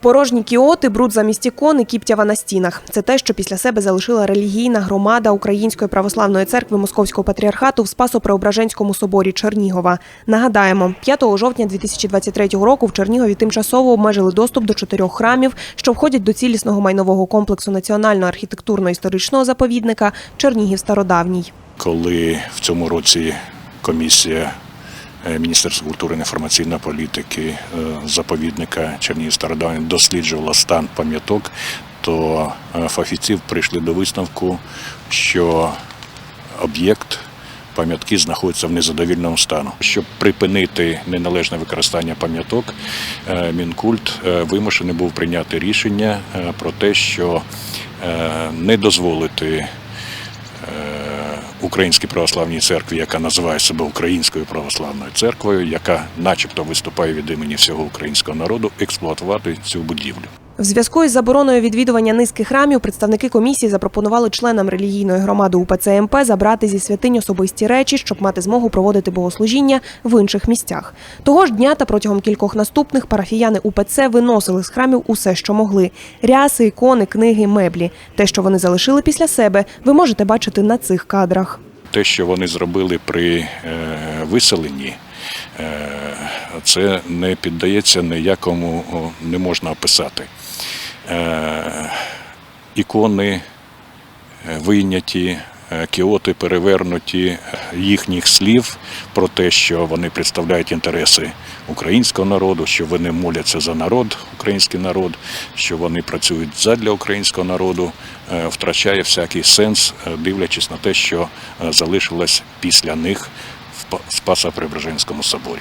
Порожні кіоти, бруд замість ікон і кіптява на стінах. Це те, що після себе залишила релігійна громада Української православної церкви Московського патріархату в Спасо-Преображенському соборі Чернігова. Нагадаємо, 5 жовтня 2023 року в Чернігові тимчасово обмежили доступ до чотирьох храмів, що входять до цілісного майнового комплексу національного архітектурно-історичного заповідника Чернігів Стародавній. коли в цьому році комісія е, Міністерства культури і інформаційної політики е, заповідника Чернігів Стародавні досліджувала стан пам'яток, то е, фахівці прийшли до висновку, що об'єкт пам'ятки знаходиться в незадовільному стану. Щоб припинити неналежне використання пам'яток, Мінкульт вимушений був прийняти рішення про те, що не дозволити Українській православній церкві, яка називає себе Українською православною церквою, яка, начебто, виступає від імені всього українського народу, експлуатувати цю будівлю. В зв'язку із забороною відвідування низки храмів представники комісії запропонували членам релігійної громади УПЦ МП забрати зі святинь особисті речі, щоб мати змогу проводити богослужіння в інших місцях. Того ж дня та протягом кількох наступних парафіяни УПЦ виносили з храмів усе, що могли: ряси, ікони, книги, меблі. Те, що вони залишили після себе, ви можете бачити на цих кадрах. Те, що вони зробили при е, виселенні, це не піддається ніякому, не можна описати. Е, ікони е, вийняті, е, кіоти перевернуті е, їхніх слів про те, що вони представляють інтереси українського народу, що вони моляться за народ, український народ, що вони працюють задля українського народу, е, втрачає всякий сенс, е, дивлячись на те, що е, залишилось після них в Па- Спасо-Преображенському соборі.